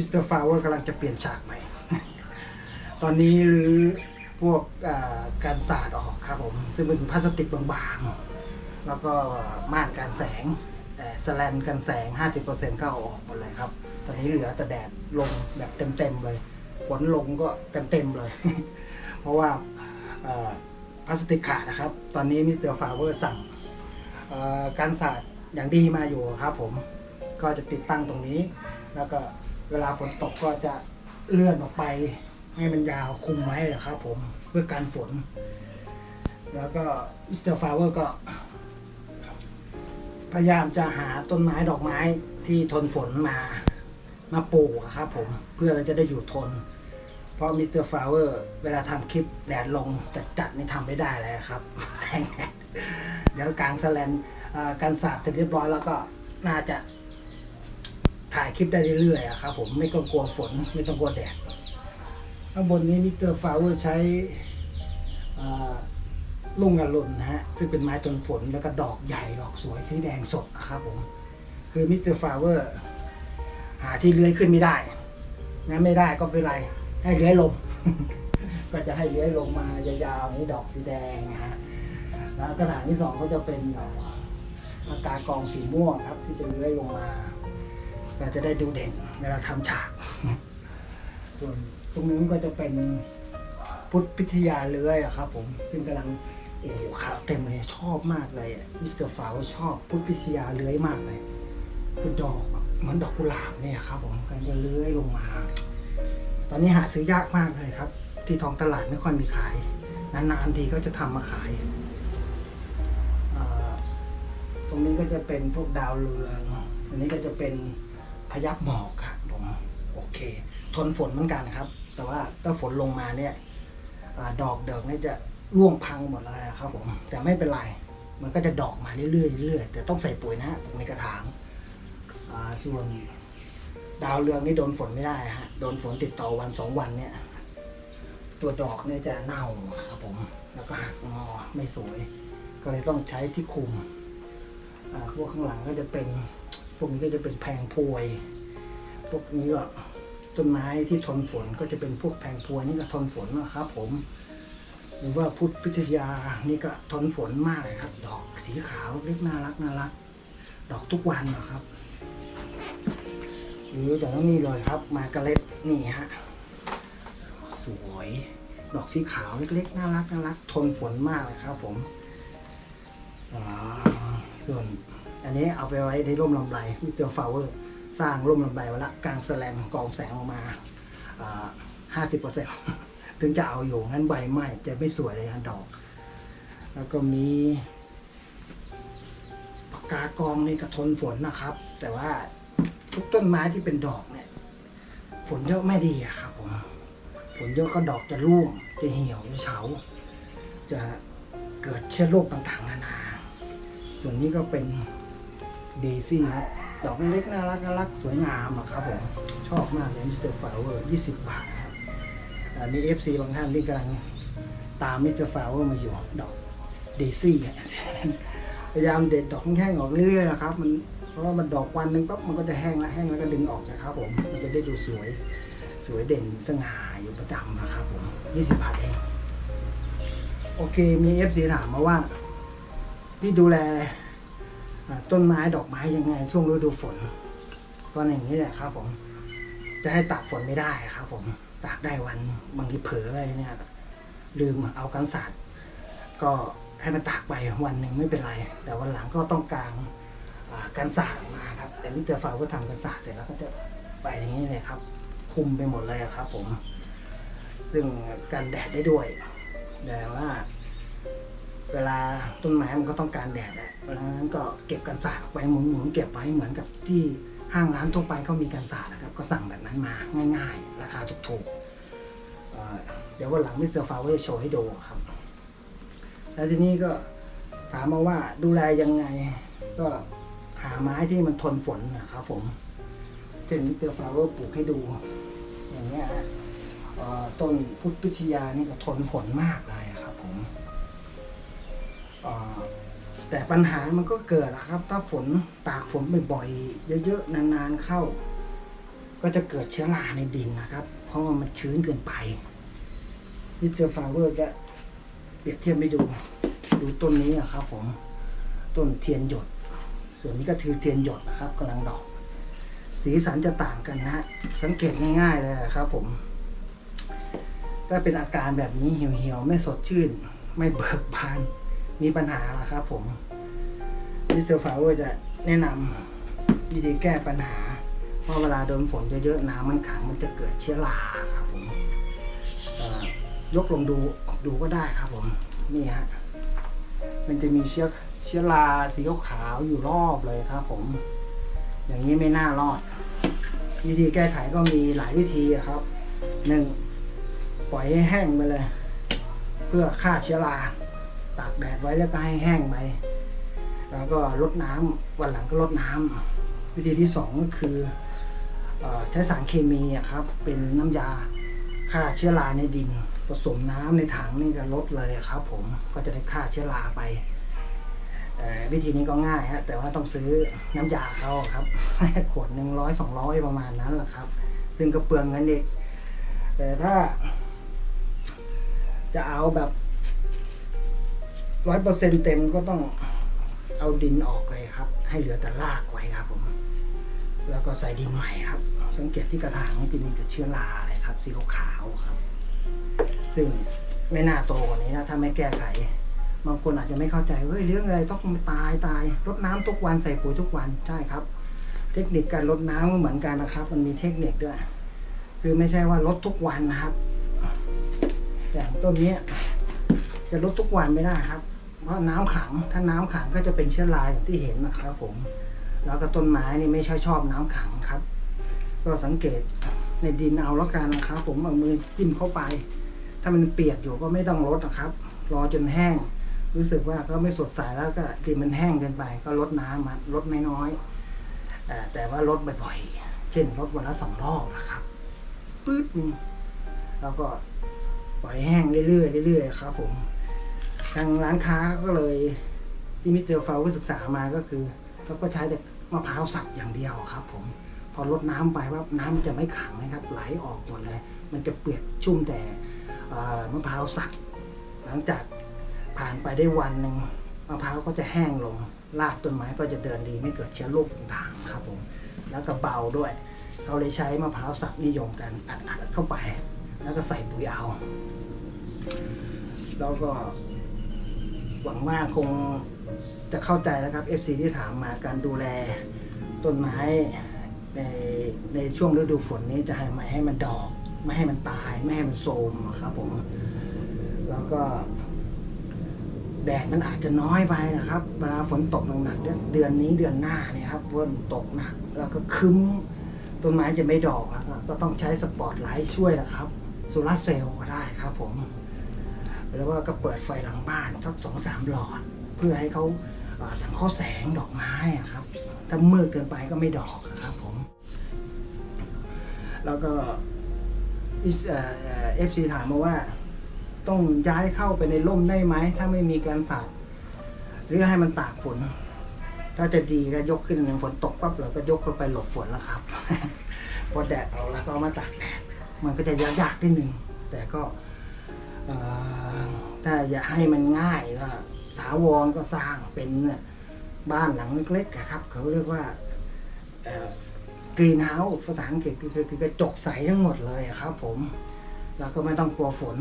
ิสเตอร์ฟาวเวอร์กำลังจะเปลี่ยนฉากใหม่ ตอนนี้หรือพวกการสาดออกครับผม ซึ่งเป็นพลาสติกบางๆ แล้วก็ม่านการแสงสแลนกันแสง 50%ก็เอาออกหมดเลยครับ ตอนนี้เหลือแต่แดดลงแบบเต็มๆเลย ฝนลงก็เต็มๆเลย เพราะว่าพลาสติกขาดนะครับ ตอนนี้มิสเตอร์ฟาวเวอร์สั่งการสาดอย่างดีมาอยู่ครับผม ก็จะติดตั้งตรงนี้ แล้วก็ เวลาฝนตกก็จะเลื่อนออกไป ให้มันยาวคุมไว้ครับผมเพื่อการฝน แล้วก็มิสเตอร์ฟาวเวอร์ก็ พยายามจะหาต้นไม้ดอกไม้ที่ทนฝนมามาปลูกครับผมเพื่อจะได้อยู่ทน เพราะมิสเตอร์ฟลาเวอร์เวลาทำคลิปแดดลงจัดจัดนี่ทำไม่ได้เลยครับแสงแดดเดี๋ยวกลางสแลนการสาดเสร็จเรียบร้อยแล้วก็น่าจะ ถ่ายคลิปได้เรื่อยๆครับผมไม่ต้องกลัวฝนไม่ต้องกลัวแดดข้างบนนี้มิสเตอร์ฟลาเวอร์ใช้ลุงอรุณนะฮะซึ่งเป็นไม้ทนฝนแล้วก็ดอกใหญ่ดอกสวยสีแดงสดนะครับผมคือมิสเตอร์ฟลาเวอร์หาที่เลื้อยขึ้นไม่ได้งั้นไม่ได้ก็เป็นไร ให้เลื้อยลง ก็จะให้เลื้อยลงมายาวๆนี้ดอกสีแดงนะฮะแล้วกระถางที่สองก็จะเป็นอากากองสีม่วงครับ ที่จะเลื้อยลงมา ก็จะได้ดูเด่นเวลาทำฉาก ส่วนตรงนู้นก็จะเป็นพุทธพิทยาเลื้อยอะครับผมซึ่งกำลังโอ้โหขาวเต็มเลยชอบมากเลยมิสเตอร์ฟาวชอบพุทธพิทยาเลื้อยมากเลย คือดอกเหมือนดอกกุหลาบเนี่ยครับผมกำลังจะเลื้อยลงมา ตอนนี้หาซื้อยากมากเลยครับ ที่ท้องตลาดไม่ค่อยมีขาย นานๆทีก็จะทำมาขายตรงนี้ก็จะเป็นพวกดาวเรืองอันนี้ก็จะเป็น พยับหมอกครับผมโอเค ทนฝนเหมือนกันครับ แต่ว่าถ้าฝนลงมาเนี่ยอดอกเดิกเนี่ยจะร่วงพังหมดเลยครับผมแต่ไม่เป็นไร มันก็จะดอกมาเรื่อยๆเรื่อยๆแต่ต้องใส่ปุ๋ยนะฮะปลูกในกระถางาส่วนดาวเรืองนี่โดนฝนไม่ได้ฮะโดนฝนติดต่อวันสองวันเนี่ย ตัวดอกเนี่ยจะเน่าครับผม แล้วก็หักงอไม่สวย ก็เลยต้องใช้ที่คุมพวกข้างหลังก็จะเป็น พวกนี้ก็จะเป็นแพงพวย พวกนี้ก็ต้นไม้ที่ทนฝนก็จะเป็นพวกแพงพวยนี่ก็ทนฝนนะครับ ผม หรือว่าพุทธพิทยานี่ก็ทนฝนมากเลยครับ ดอกสีขาวเล็กน่ารักน่ารัก ดอกทุกวันนะครับ หรืออย่างนี้เลยครับ มากร์เล็ตนี่ฮะสวยดอกสีขาวเล็กๆน่ารักน่ารัก ทนฝนมากเลยครับ ผมส่วน อันนี้เอาไปไว้ในร่มลำไรมิเตอร์ฟลาเวอร์สร้างร่มลำไรไว้ละกลางแสลนกองแสงออกมาห้าสิบเปอร์เซ็นต์ถึงจะเอาอยู่งั้นใบไหม้จะไม่สวยเลยฮะดอก แล้วก็มีปากกากองนี่ก็ทนฝนนะครับ แต่ว่าทุกต้นไม้ที่เป็นดอกเนี่ยฝนเยอะไม่ดีอะครับผมฝนเยอะก็ดอกจะร่วงจะเหี่ยวจะเฉา จะเกิดเชื้อโรคต่างๆนานา ส่วนนี้ก็เป็น เดซี่ครับ ดอกเล็กน่ารักน่ารักสวยงามอะครับผมชอบมากเลยมิสเตอร์ฟลาเวอร์20บบาทครับอันนี้ FC บางท่านที่กำลังตามมิสเตอร์ฟลาเวอร์มาอยู่ดอกเดซี่พยายามเด็ดดอกแห้งๆออกเรื่อยๆนะครับมันเพราะว่ามันดอกวันหนึ่งปั๊บมันก็จะแห้งแล้วแห้งแล้วก็ดึงออกนะครับผมมันจะได้ดูสวยสวยเด่นสง่าอยู่ประจำนะครับผม20บาทเองโอเคมี FC ถามมาว่า พี่ดูแล ต้นไม้ดอกไม้ยังไง ช่วงฤดูฝนก็อย่างนี้แหละครับ ผม จะให้ตากฝนไม่ได้ครับ ผมตากได้วันบางทีเผลออะไรเนี่ยลืมเอากันสาดก็ให้มันตากไปวันหนึ่งไม่เป็นไร แต่วันหลังก็ต้องกางกันสาดมาครับ แต่มิเตอร์ฟาวก็ทำกันสาดเสร็จแล้วก็จะไปอย่างนี้เลยครับ คุมไปหมดเลยครับ ผม ซึ่งกันแดดได้ด้วยแต่ว่า เวลาต้นไม้มันก็ต้องการแดดแหละเพราะฉะนั้นก็เก็บกันสาดไว้หมุนๆเก็บไว้เหมือนกับที่ห้างร้านทั่วไปเขามีกันสาดนะครับ ก็สั่งแบบนั้นมาง่าย ๆ ราคาถูกๆเเดี๋ยววันหลังมิสเตอร์ฟาวจะโชว์ให้ดูครับ แล้วทีนี้ก็ถามมาว่าดูแลยังไง ก็หาไม้ที่มันทนฝนนะครับผมเช่นมิสเตอร์ฟาวปลูกให้ดู อย่างเงี้ยต้นพุทธพิทยานี่ก็ทนฝนมากเลยครับ แต่ปัญหามันก็เกิดนะครับ ถ้าฝนตากฝนบ่อยๆเยอะๆนานๆเข้า ก็จะเกิดเชื้อราในดินนะครับ เพราะว่ามันชื้นเกินไปมิสเตอร์ฟาเวอร์จะเปรียบเทียบให้ดูดูต้นนี้อะครับผมต้นเทียนหยด ส่วนนี้ก็คือเทียนหยดนะครับกำลังดอก สีสันจะต่างกันนะฮะสังเกตง่ายๆเลยครับผมถ้าเป็นอาการแบบนี้เหี่ยวๆไม่สดชื่น ไม่เบิกบาน มีปัญหาละครับผมมิสเตอร์ฟาเวอร์จะแนะนำวิธีแก้ปัญหา เพราะเวลาโดนฝนเยอะๆน้ำมันขังมันจะเกิดเชื้อราครับผมยกลงดูออกดูก็ได้ครับผมนี่ฮะมันจะมีเชื้อเชื้อราสีขาวอยู่รอบเลยครับผม อย่างนี้ไม่น่ารอด วิธีแก้ไขก็มีหลายวิธีครับหนึ่งปล่อยให้แห้งไปเลย เพื่อฆ่าเชื้อรา ตากแดดไว้แล้วก็ให้แห้งไปแล้วก็ลดน้ำวันหลังก็ลดน้ำวิธีที่สองก็คืออใช้สารเคมีครับเป็นน้ำยาฆ่าเชื้อราในดิน ผสมน้ำในถังนี่ก็ลดเลยครับ ผมก็จะได้ฆ่าเชื้อราไปวิธีนี้ก็ง่ายฮะแต่ว่าต้องซื้อน้ำยาเขาครับขวดหนึ่งร้อยสองร้อยประมาณนั้นแหละครับ ซึ่งก็เปลืองเงินอีกแต่ถ้าจะเอาแบบ ร้อยเปอร์เซ็นเต็มก็ต้องเอาดินออกเลยครับ ให้เหลือแต่รากไว้ครับ ผม แล้วก็ใส่ดินใหม่ครับ สังเกตที่กระถางจะมีแต่เชื้อราเลยครับ สีขาวๆครับ ซึ่งไม่น่าโตกว่านี้นะถ้าไม่แก้ไข บางคนอาจจะไม่เข้าใจเฮ้ยเรื่องอะไรต้องตายตายรดน้ำทุกวันใส่ปุ๋ยทุกวันใช่ครับ เทคนิคการรดน้ำก็เหมือนกันนะครับ มันมีเทคนิคด้วย คือไม่ใช่ว่ารดทุกวันนะครับอย่างต้นนี้จะลดทุกวันไม่ได้ครับ เพราะน้ำขังถ้าน้ำขังก็จะเป็นเชื้อราอย่างที่เห็นนะครับผม แล้วก็ต้นไม้นี่ไม่ใช่ชอบน้ำขังครับ ก็สังเกตในดินเอาแล้วกันนะครับผมเอามือจิ้มเข้าไป ถ้ามันเปียกอยู่ก็ไม่ต้องลดนะครับ รอจนแห้ง รู้สึกว่าก็ไม่สดใสแล้วก็ดินมันแห้งเกินไป ก็ลดน้ำมาลดน้อยๆแต่ว่าลดบ่อยๆ เช่นลดวันละสองรอบนะครับปื๊ดแล้วก็ปล่อยแห้งเรื่อยๆเรื่อยๆครับผม ทางร้านค้าก็เลยที่มิสเตอร์ฟาวศึกษามาก็คือเขาก็ใช้แต่มะพร้าวสับอย่างเดียวครับ ผม พอลดน้ำไปว่าน้ำมันจะไม่ขังนะครับ ไหลออกหมดเลย มันจะเปียกชุ่มแต่มะพร้าวสับหลังจากผ่านไปได้วันหนึ่งมะพร้าวก็จะแห้งลงรากต้นไม้ก็จะเดินดีไม่เกิดเชื้อโรคต่างๆครับผม แล้วก็เบาด้วยเขาเลยใช้มะพร้าวสับนิยมกันอัดๆเข้าไป แล้วก็ใส่ปุ๋ยเอา แล้วก็ หวังว่าคงจะเข้าใจแล้วครับ FC ที่ถามมาการดูแลต้นไม้ในในช่วงฤดูฝนนี้จะให้ไม่ให้มันดอก ไม่ให้มันตาย ไม่ให้มันโทรมครับผม แล้วก็ แดดมันอาจจะน้อยไปนะครับ เวลาฝนตกหนักๆเดือนนี้เดือนหน้าเนี่ยครับฝนตกหนัก แล้วก็คึ้มต้นไม้จะไม่ดอกแล้วก็ต้องใช้สปอตไลท์ช่วยนะครับโซลาร์เซลล์ก็ได้ครับผม หรือว่าก็เปิดไฟหลังบ้านสักสองสามหลอด เพื่อให้เขาสังเคราะห์แสงดอกไม้ครับ ถ้ามืดเกินไปก็ไม่ดอกครับผม แล้วก็เอฟซีถามมาว่า ต้องย้ายเข้าไปในร่มได้ไหม ถ้าไม่มีการสาดหรือให้มันตากฝน ถ้าจะดีก็ยกขึ้นฝนตกปั๊บเราก็ยกเข้าไปหลบฝนแล้วครับ พอแดดออกแล้วก็เอามาตากแดดมันก็จะยากๆนิดนึงแต่ก็ ถ้าอยากให้มันง่ายก็สาวรก็สร้างเป็นบ้านหลังเล็กๆครับ เขาเรียกว่ากรีนเฮาส์ภาษาอังกฤษคือคือกระจกใสทั้งหมดเลยครับ ผมแล้วก็ไม่ต้องกลัวฝน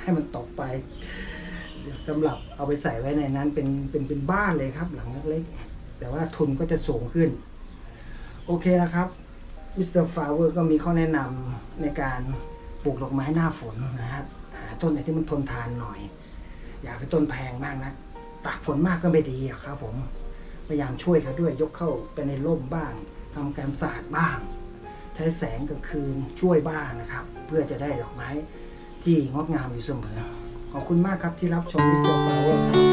ให้มันตกไปเดี๋ยวสำหรับเอาไปใส่ไว้ในนั้นเป็นเป็นเป็นบ้านเลยครับ หลังเล็กๆแต่ว่าทุนก็จะสูงขึ้น โอเคนะครับมิสเตอร์ฟลาเวอร์ก็มีข้อแนะนำในการปลูกดอกไม้หน้าฝนนะครับ ต้นไหนที่มันทนทานหน่อย อย่าไปต้นแพงมากนะตากฝนมากก็ไม่ดีครับผมพยายามช่วยเขาด้วยยกเข้าไปในร่มบ้างทำการสาดบ้าง ใช้แสงกลางคืนช่วยบ้างนะครับ เพื่อจะได้ดอกไม้ที่งดงามอยู่เสมอ ขอบคุณมากครับที่รับชมมิสเตอร์ฟลาเวอร์ครับ